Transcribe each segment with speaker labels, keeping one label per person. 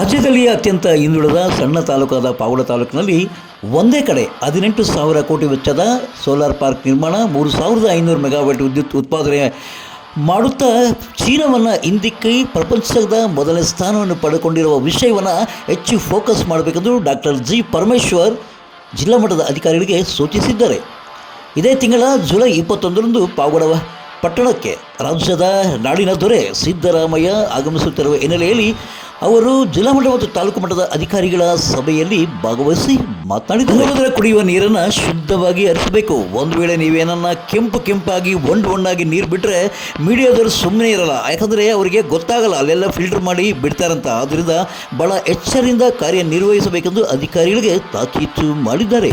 Speaker 1: ರಾಜ್ಯದಲ್ಲಿ ಅತ್ಯಂತ ಹಿಂದುಳಿದ ಸಣ್ಣ ತಾಲೂಕಾದ ಪಾವಡ ತಾಲೂಕಿನಲ್ಲಿ ಒಂದೇ ಕಡೆ ಹದಿನೆಂಟು ಸಾವಿರ ಕೋಟಿ ವೆಚ್ಚದ ಸೋಲಾರ್ ಪಾರ್ಕ್ ನಿರ್ಮಾಣ, ಮೂರು ಸಾವಿರದ ಐನೂರು ಮೆಗಾವ್ಯಾಟ್ ವಿದ್ಯುತ್ ಉತ್ಪಾದನೆ ಮಾಡುತ್ತಾ ಚೀನಾವನ್ನು ಹಿಂದಿಕ್ಕಿ ಪ್ರಪಂಚದ ಮೊದಲನೇ ಸ್ಥಾನವನ್ನು ಪಡೆದುಕೊಂಡಿರುವ ವಿಷಯವನ್ನು ಹೆಚ್ಚು ಫೋಕಸ್ ಮಾಡಬೇಕೆಂದು ಡಾಕ್ಟರ್ ಜಿ ಪರಮೇಶ್ವರ್ ಜಿಲ್ಲಾ ಮಟ್ಟದ ಅಧಿಕಾರಿಗಳಿಗೆ ಸೂಚಿಸಿದ್ದಾರೆ. ಇದೇ ತಿಂಗಳ ಜುಲೈ ಇಪ್ಪತ್ತೊಂದರಂದು ಪಾವಗಡ ಪಟ್ಟಣಕ್ಕೆ ರಾಜ್ಯದ ನಾಡಿನ ದೊರೆ ಸಿದ್ದರಾಮಯ್ಯ ಆಗಮಿಸುತ್ತಿರುವ ಹಿನ್ನೆಲೆಯಲ್ಲಿ ಅವರು ಜಿಲ್ಲಾ ಮಟ್ಟ ಮತ್ತು ತಾಲೂಕು ಮಟ್ಟದ ಅಧಿಕಾರಿಗಳ ಸಭೆಯಲ್ಲಿ ಭಾಗವಹಿಸಿ ಮಾತನಾಡಿದ್ದಾರೆ ಕುಡಿಯುವ ನೀರನ್ನು ಶುದ್ಧವಾಗಿ ಹರಿಸಬೇಕು. ಒಂದು ವೇಳೆ ನೀವೇನನ್ನ ಕೆಂಪು ಕೆಂಪಾಗಿ ಒಂಡು ಒಂಡಾಗಿ ನೀರು ಬಿಟ್ಟರೆ ಮೀಡಿಯಾದವರು ಸುಮ್ಮನೆ ಇರಲ್ಲ. ಯಾಕಂದರೆ ಅವರಿಗೆ ಗೊತ್ತಾಗಲ್ಲ. ಅಲ್ಲೆಲ್ಲ ಫಿಲ್ಟರ್ ಮಾಡಿ ಬಿಡ್ತಾರಂತ. ಆದ್ದರಿಂದ ಬಹಳ ಎಚ್ಚರಿಂದ ಕಾರ್ಯನಿರ್ವಹಿಸಬೇಕೆಂದು ಅಧಿಕಾರಿಗಳಿಗೆ ತಾಕೀತು ಮಾಡಿದ್ದಾರೆ.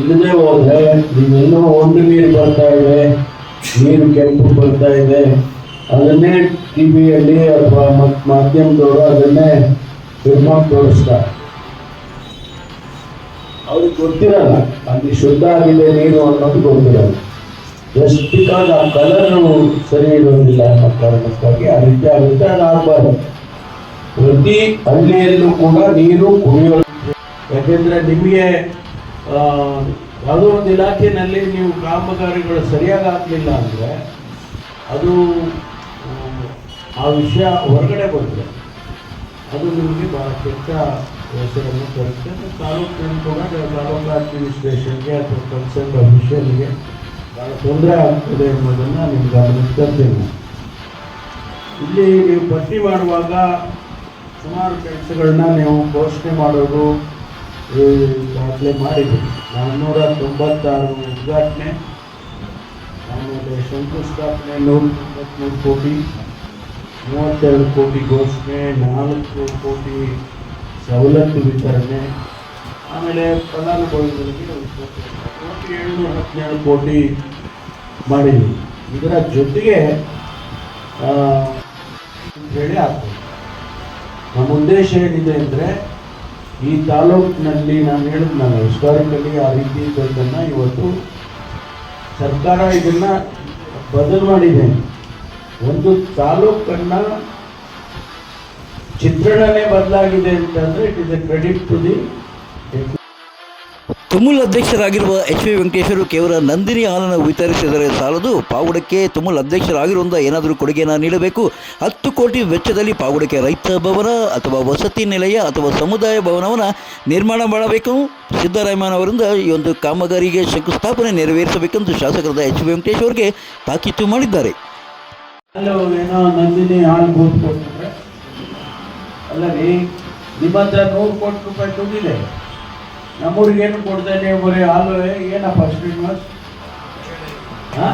Speaker 2: ಇಲ್ಲದೆ ಹೋದ್ರೆ ನೀವೆಲ್ಲೋ ಒಂದು ನೀರು ಬರ್ತಾ ಇದೆ. ನೀರು ಕೆಂಪು ಬರ್ತಾ ಇದೆ. ಅದನ್ನೇ ಟಿ ವಿಯಲ್ಲಿ ಅಥವಾ ಮಾಧ್ಯಮದವರು ಅದನ್ನೇ ಸಿನಿಮಾ ತೋರಿಸ್ತಾರೆ. ಅವ್ರಿಗೆ ಗೊತ್ತಿರಲ್ಲ, ಅಲ್ಲಿ ಶುದ್ಧ ಆಗಿದೆ ನೀರು ಅನ್ನೋದು ಗೊತ್ತಿರಲ್ಲ. ಜಸ್ಟ್ ಬಿಕಾಸ್ ಆ ಕಲರ್ ಸರಿ ಇರೋದಿಲ್ಲ ಅನ್ನೋ ಕಾರಣಕ್ಕಾಗಿ ಆ ರೀತಿ ಆಗುತ್ತೆ ಅದಾಗಬಾರ್ದು ಪ್ರತಿ ಹಳ್ಳಿಯಲ್ಲೂ ಕೂಡ ನೀರು ಕುಡಿಯೋ ಯಾಕೆಂದ್ರೆ ನಿಮಗೆ ಯಾವುದೋ ಒಂದು ಇಲಾಖೆಯಲ್ಲಿ ನೀವು ಕಾಮಗಾರಿಗಳು ಸರಿಯಾಗಿ ಆಗಲಿಲ್ಲ ಅಂದರೆ ಅದು ಆ, ವಿಷಯ ಹೊರಗಡೆ ಬಂದರೆ ಅದು ನಿಮಗೆ ಭಾಳ ಕೆಟ್ಟ ಹೆಸರನ್ನು ತರುತ್ತೆ ತಾಲೂಕಿನ ಕೂಡ ತಾಲೂಕು ಅಡ್ಮಿನಿಸ್ಟ್ರೇಷನ್ಗೆ ಅಥವಾ ಕನ್ಸರ್ನ್ ಅಫಿಷಿಯಲ್ಗೆ ಭಾಳ ತೊಂದರೆ ಆಗ್ತದೆ ಅನ್ನೋದನ್ನು ನಿಮ್ಗೆ ಗಮನಕ್ಕೆ ಇಲ್ಲಿ ನೀವು ಪಟ್ಟಿ ಮಾಡುವಾಗ ಸುಮಾರು ಕೆಲಸಗಳನ್ನ ನೀವು ಘೋಷಣೆ ಮಾಡೋದು ಈ ದಾಖಲೆ ಮಾಡಿದ್ದೀವಿ ನಾನ್ನೂರ ತೊಂಬತ್ತಾರು ಉದ್ಘಾಟನೆ ಆಮೇಲೆ ಶಂಕುಸ್ಥಾಪನೆ ನೂರ ತೊಂಬತ್ತ್ಮೂರು ಕೋಟಿ. ಮೂವತ್ತೆರಡು ಕೋಟಿ ಘೋಷಣೆ, ನಾಲ್ಕು ಕೋಟಿ ಸವಲತ್ತು ವಿತರಣೆ, ಆಮೇಲೆ ಫಲಾನುಭವಿಗಳಿಗೆ ಕೋಟಿ ಏಳ್ನೂರ ಹದಿನೇಳು ಕೋಟಿ ಮಾಡಿದ್ವಿ. ಇದರ ಜೊತೆಗೆ ಹೇಳಿ ಆಗ್ತದೆ ನಮ್ಮ ಉದ್ದೇಶ ಏನಿದೆ ಅಂದರೆ, ಈ ತಾಲೂಕಿನಲ್ಲಿ ನಾನು ಹೇಳಿದ್ನಲ್ಲ ಹಿಸ್ಟಾರಿಕಲಿ ಆ ರೀತಿ ಇದ್ದದ್ದನ್ನು ಇವತ್ತು ಸರ್ಕಾರ ಇದನ್ನು ಬದಲು ಮಾಡಿದೆ. ಒಂದು ತಾಲೂಕನ್ನು ಚಿತ್ರಣನೆ ಬದಲಾಗಿದೆ ಅಂತಂದ್ರೆ it is a credit to the
Speaker 1: Tumul ಅಧ್ಯಕ್ಷರಾಗಿರುವ H V Venkateshwaru ಕೇವಲ ನಂದಿನಿ ಹಾಲನ್ನು ವಿತರಿಸಿದರೆ ಸಾಲದು. ಪಾವುಡಕ್ಕೆ ತುಮುಲ್ ಅಧ್ಯಕ್ಷರಾಗಿರುವಂಥ ಏನಾದರೂ ಕೊಡುಗೆಯನ್ನು ನೀಡಬೇಕು. ಹತ್ತು ಕೋಟಿ ವೆಚ್ಚದಲ್ಲಿ ಪಾವುಡಕ್ಕೆ ರೈತ ಭವನ ಅಥವಾ ವಸತಿ ನಿಲಯ ಅಥವಾ ಸಮುದಾಯ ಭವನವನ್ನು ನಿರ್ಮಾಣ ಮಾಡಬೇಕು. ಸಿದ್ದರಾಮಯ್ಯನವರಿಂದ ಈ ಒಂದು ಕಾಮಗಾರಿಗೆ ಶಂಕುಸ್ಥಾಪನೆ ನೆರವೇರಿಸಬೇಕೆಂದು ಶಾಸಕರಾದ ಎಚ್ ವಿ ವೆಂಕಟೇಶ್ ಅವರಿಗೆ ತಾಕೀತು ಮಾಡಿದ್ದಾರೆ.
Speaker 2: ಅಲ್ಲೂ ಏನೋ ನಂದಿನಿ ಹಾಲು ಬೂತ್ ಅಲ್ಲ ರೀ ನಿಮ್ಮ ಹತ್ರ ನೂರು ಕೋಟಿ ರೂಪಾಯಿ ದುಡ್ಡಿದೆ. ನಮ್ಮೂರಿಗೆ ಏನು ಕೊಡ್ತಾ ನೀವು ಬರೀ ಹಾಲು ಏನಪ್ಪ ಶ್ರೀನಿವಾಸ್ ಹಾ?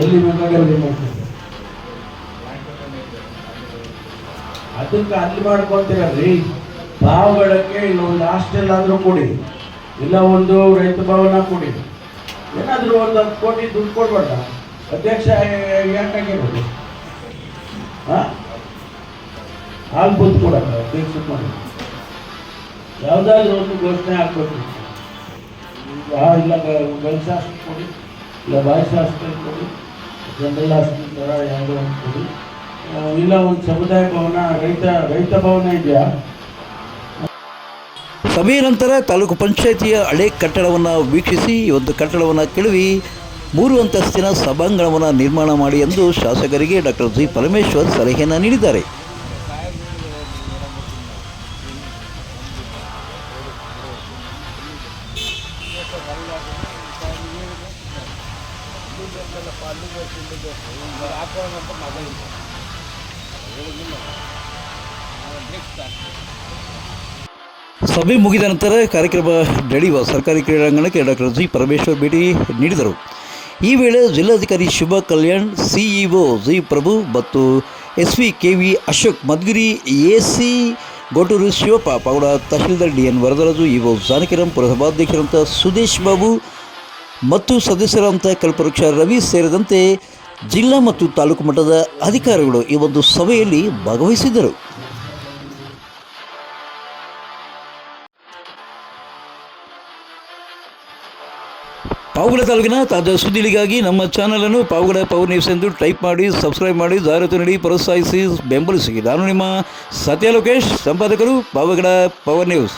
Speaker 2: ಎಲ್ಲಿ ಬೇಕಾಗಿರೋದು ಮಾಡ್ತೀರಿ ಅದಕ್ಕೆ ಅಲ್ಲಿ ಮಾಡ್ಕೊತೀರಲ್ರಿ ಭಾವಗಳಕ್ಕೆ ಇಲ್ಲ ಒಂದು ಹಾಸ್ಟೆಲ್ ಆದರೂ ಕೊಡಿ. ಇಲ್ಲ ಒಂದು ರೈತ ಭವನ ಕೊಡಿ. ಏನಾದರೂ ಒಂದು ಹತ್ತು ಕೋಟಿ ದುಡ್ಡು ಕೊಡ್ಬೇಡ ಅಧ್ಯಕ್ಷ ಯಾಕಾಗಿರ್ಬೋದು ಹಾಲು ಬೂತ್ ಕೊಡಲ್ಲ ಅಧ್ಯಕ್ಷ ಮಾಡಿ ಯಾವುದಾದ್ರೂ ಒಂದು ಘೋಷಣೆ ಹಾಕ್ಬೇಕು. ಇಲ್ಲ ಹಾಸ್ಟೆಲ್ ಕೊಡಿ, ಇಲ್ಲ, ಬಾಯ್ಸ್ ಕೊಡಿ, ಜನರಲ್ ಹಾಸ್ಟೆಲ್ ಥರ ಯಾವುದೋ ಒಂದು ಕೊಡಿ. ಇಲ್ಲ, ಒಂದು ಸಮುದಾಯ ಭವನ, ರೈತ ರೈತ ಭವನ ಇದೆಯಾ?
Speaker 1: ಸಭೆಯ ನಂತರ ತಾಲೂಕು ಪಂಚಾಯಿತಿಯ ಹಳೆ ಕಟ್ಟಡವನ್ನು ವೀಕ್ಷಿಸಿ ಒಂದು ಕಟ್ಟಡವನ್ನು ಕೆಡವಿ. ಮೂರು ಅಂತಸ್ತಿನ ಸಭಾಂಗಣವನ್ನು ನಿರ್ಮಾಣ ಮಾಡಿ ಎಂದು ಶಾಸಕರಿಗೆ ಡಾಕ್ಟರ್ ಜಿ ಪರಮೇಶ್ವರ್ ಸಲಹೆಯನ್ನು ನೀಡಿದ್ದಾರೆ. ಸಭೆ ಮುಗಿದ ನಂತರ ಕಾರ್ಯಕ್ರಮ ನಡೆಯುವ ಸರ್ಕಾರಿ ಕ್ರೀಡಾಂಗಣಕ್ಕೆ ಡಾಕ್ಟರ್ ಜಿ ಪರಮೇಶ್ವರ್ ಭೇಟಿ ನೀಡಿದರು. ಈ ವೇಳೆ ಜಿಲ್ಲಾಧಿಕಾರಿ ಶುಭ ಕಲ್ಯಾಣ್, ಸಿಇಒ ಜಿ ಪ್ರಭು ಮತ್ತು S V K V Ashok Madhugiri A C Goturu Shivappa Pavagada tahsildar D N Varadaraju, EO Janakiram ಪುರಸಭಾಧ್ಯಕ್ಷರಂತ Sudesh Babu ಮತ್ತು ಸದಸ್ಯರಂತ ಕಲ್ಪವೃಕ್ಷ ರವಿ ಸೇರಿದಂತೆ ಜಿಲ್ಲಾ ಮತ್ತು ತಾಲೂಕು ಮಟ್ಟದ ಅಧಿಕಾರಿಗಳು ಈ ಒಂದು ಸಭೆಯಲ್ಲಿ ಭಾಗವಹಿಸಿದ್ದರು. ಪಾವಗಡ ತಾಲೂಕಿನ ತಾಜಾ ಸುದ್ದಿಗಳಿಗಾಗಿ ನಮ್ಮ ಚಾನಲನ್ನು ಪಾವಗಡ ಪವರ್ ನ್ಯೂಸ್ ಎಂದು ಟೈಪ್ ಮಾಡಿ ಸಬ್ಸ್ಕ್ರೈಬ್ ಮಾಡಿ, ಜಾಹೀರಾತು ನೀಡಿ, ಪ್ರೋತ್ಸಾಹಿಸಿ, ಬೆಂಬಲಿಸಿ. ನಾನು ನಿಮ್ಮ ಸತ್ಯ ಲೋಕೇಶ್, ಸಂಪಾದಕರು ಪಾವಗಡ ಪವರ್ ನ್ಯೂಸ್.